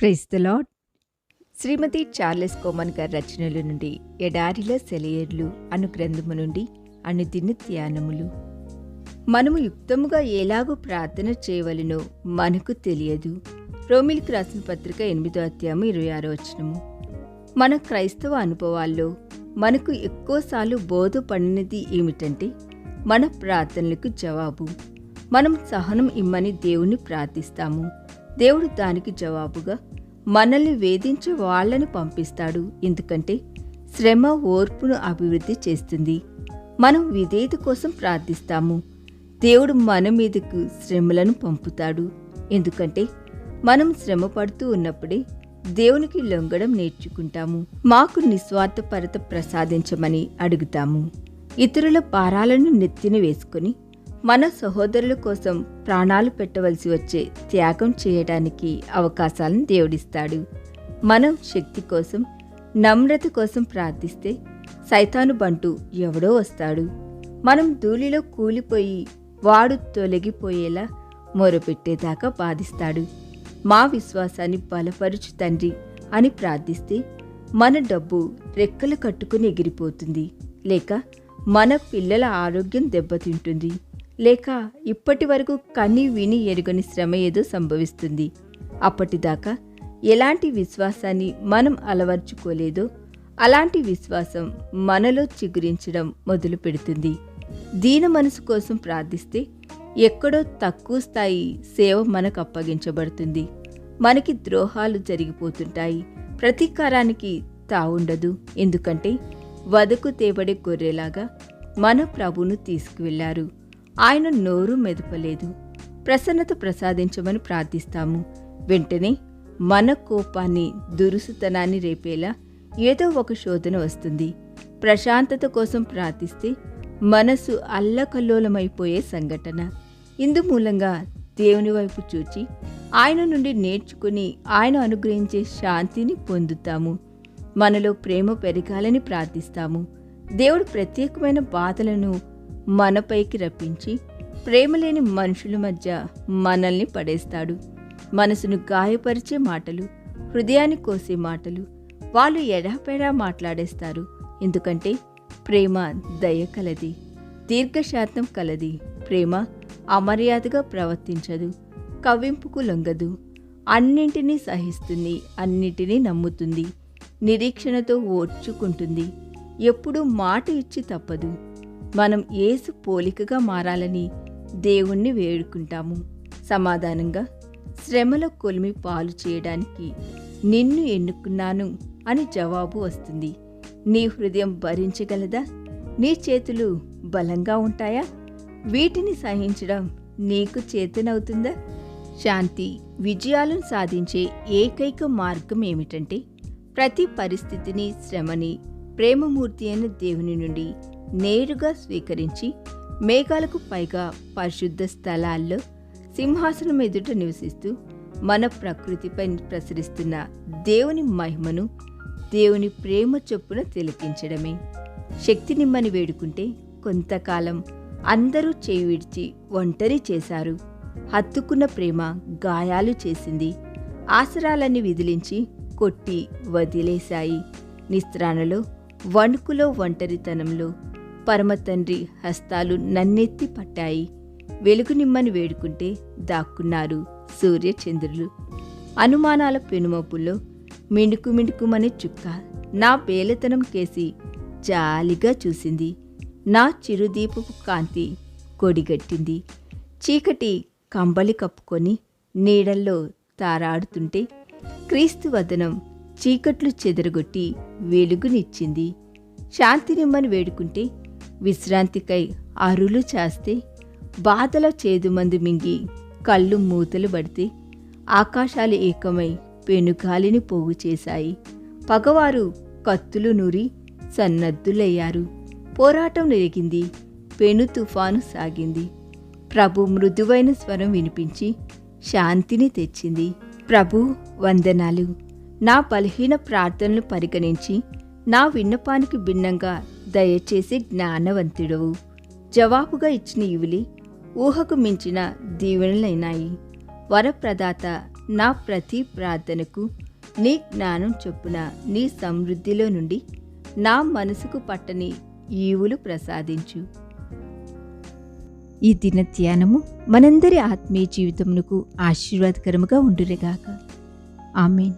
Praise the Lord Srimati Charles Cowman గారి రచనల నుండి ఎడారిలో సెలయేర్లు అను గ్రంథము నుండి అనుదిన ధ్యానములు. మనము యుక్తముగా ఎలాగో ప్రార్థన చేయవలెనో మనకు తెలియదు. రోమిల్ రాసిన పత్రిక ఎనిమిదో అధ్యాయం ఇరవై ఆరో వచనము. మన క్రైస్తవ అనుభవాల్లో మనకు ఎక్కువసార్లు బోధపడినది ఏమిటంటే మన ప్రార్థనలకు జవాబు. మనం సహనం ఇమ్మని దేవుణ్ణి ప్రార్థిస్తాము. దేవుడు దానికి జవాబుగా మనల్ని వేధించే వాళ్ళని పంపిస్తాడు. ఎందుకంటే శ్రమ ఓర్పును అభివృద్ధి చేస్తుంది. మనం విధేయత కోసం ప్రార్థిస్తాము. దేవుడు మన మీదకు శ్రమలను పంపుతాడు. ఎందుకంటే మనం శ్రమ పడుతూ ఉన్నప్పుడే దేవునికి లొంగడం నేర్చుకుంటాము. మాకు నిస్వార్థపరత ప్రసాదించమని అడుగుతాము. ఇతరుల భారాలను నెత్తిన వేసుకొని మన సహోదరుల కోసం ప్రాణాలు పెట్టవలసి వచ్చే త్యాగం చేయడానికి అవకాశాలను దేవుడిస్తాడు. మనం శక్తి కోసం నమ్రత కోసం ప్రార్థిస్తే సైతాను బంటు ఎవడో వస్తాడు. మనం ధూళిలో కూలిపోయి వాడు తొలగిపోయేలా మొరపెట్టేదాకా బాధిస్తాడు. మా విశ్వాసాన్ని బలపరుచు తండ్రి అని ప్రార్థిస్తే మన డబ్బు రెక్కలు కట్టుకుని ఎగిరిపోతుంది. లేక మన పిల్లల ఆరోగ్యం దెబ్బతింటుంది. లేక ఇప్పటి వరకు కని విని ఎరుగని శ్రమ ఏదో సంభవిస్తుంది. అప్పటిదాకా ఎలాంటి విశ్వాసాన్ని మనం అలవర్చుకోలేదో అలాంటి విశ్వాసం మనలో చిగురించడం మొదలు పెడుతుంది. దీన మనసు కోసం ప్రార్థిస్తే ఎక్కడో తక్కువ స్థాయి సేవ మనకు అప్పగించబడుతుంది. మనకి ద్రోహాలు జరిగిపోతుంటాయి. ప్రతీకారానికి తావుండదు. ఎందుకంటే వదకు తేబడే గొర్రెలాగా మన ప్రభును తీసుకువెళ్ళారు. ఆయన నోరు మెదపలేదు. ప్రసన్నత ప్రసాదించమని ప్రార్థిస్తాము. వెంటనే మన కోపాన్ని దురుసుతనాన్ని రేపేలా ఏదో ఒక శోధన వస్తుంది. ప్రశాంతత కోసం ప్రార్థిస్తే మనసు అల్లకల్లోలమైపోయే సంఘటన. ఇందు మూలంగా దేవుని వైపు చూచి ఆయన నుండి నేర్చుకుని ఆయన అనుగ్రహించే శాంతిని పొందుతాము. మనలో ప్రేమ పెరగాలని ప్రార్థిస్తాము. దేవుడు ప్రత్యేకమైన బాధలను మనపైకి రప్పించి ప్రేమలేని మనుషుల మధ్య మనల్ని పడేస్తాడు. మనసును గాయపరిచే మాటలు హృదయాన్ని కోసే మాటలు వాళ్ళు ఎడాపెడా మాట్లాడేస్తారు. ఎందుకంటే ప్రేమ దయ కలది దీర్ఘశాతం కలది. ప్రేమ అమర్యాదగా ప్రవర్తించదు కవింపుకు లొంగదు. అన్నింటినీ సహిస్తుంది అన్నిటినీ నమ్ముతుంది. నిరీక్షణతో ఓర్చుకుంటుంది. ఎప్పుడూ మాట ఇచ్చి తప్పదు. మనం ఏసు పోలికగా మారాలని దేవుణ్ణి వేడుకుంటాము. సమాధానంగా శ్రమల కొలిమి పాలు చేయడానికి నిన్ను ఎన్నుకున్నాను అని జవాబు వస్తుంది. నీ హృదయం భరించగలదా? నీ చేతులు బలంగా ఉంటాయా? వీటిని సహించడం నీకు చేతనవుతుందా? శాంతి విజయాలను సాధించే ఏకైక మార్గం ఏమిటంటే ప్రతి పరిస్థితిని శ్రమని ప్రేమమూర్తి అయిన దేవుని నుండి నేరుగా స్వీకరించి మేఘాలకు పైగా పరిశుద్ధ స్థలాల్లో సింహాసనం ఎదుట నివసిస్తూ మన ప్రకృతిపై ప్రసరిస్తున్న దేవుని మహిమను దేవుని ప్రేమ చొప్పున తిలకించడమే. శక్తినిమ్మని వేడుకుంటే కొంతకాలం అందరూ చేయి విడిచి ఒంటరి చేశారు. హత్తుకున్న ప్రేమ గాయాలు చేసింది. ఆసరాలన్నీ విదిలించి కొట్టి వదిలేశాయి. నిస్త్రాణలో వణుకులో ఒంటరితనంలో పరమతండ్రి హస్తాలు నన్నెత్తి పట్టాయి. వెలుగునిమ్మని వేడుకుంటే దాక్కున్నారు సూర్యచంద్రులు. అనుమానాల పెనుమపుల్లో మిణుకు మిణుకుమనే చుక్క నా పేలతనం కేసి జాలిగా చూసింది. నా చిరుదీపపు కాంతి కొడిగట్టింది. చీకటి కంబలి కప్పుకొని నీడల్లో తారాడుతుంటే క్రీస్తు వదనం చీకట్లు చెదరగొట్టి వెలుగునిచ్చింది. శాంతినిమ్మని వేడుకుంటే విశ్రాంతికై అరులు చేస్తే బాధల చేదుమందు మింగి కళ్ళు మూతలు పడితే ఆకాశాలు ఏకమై పెనుగాలిని పోగు చేశాయి. పగవారు కత్తులు నూరి సన్నద్దులయ్యారు పోరాటం నెరిగింది. పెను తుఫాను సాగింది. ప్రభు మృదువైన స్వరం వినిపించి శాంతిని తెచ్చింది. ప్రభు వందనాలు. నా బలహీన ప్రార్థనలు పరిగణించి నా విన్నపానికి భిన్నంగా దయచేసి జ్ఞానవంతుడవు. జవాబుగా ఇచ్చిన ఇవిలి ఊహకు మించిన దీవెనలైనాయి. వరప్రదాత నా ప్రతి ప్రార్థనకు నీ జ్ఞానం చొప్పున నీ సమృద్ధిలో నుండి నా మనసుకు పట్టని ఈవులు ప్రసాదించు. ఈ దిన ధ్యానము మనందరి ఆత్మీయ జీవితమునకు ఆశీర్వాదకరముగా ఉండురేగాక ఆమెన్.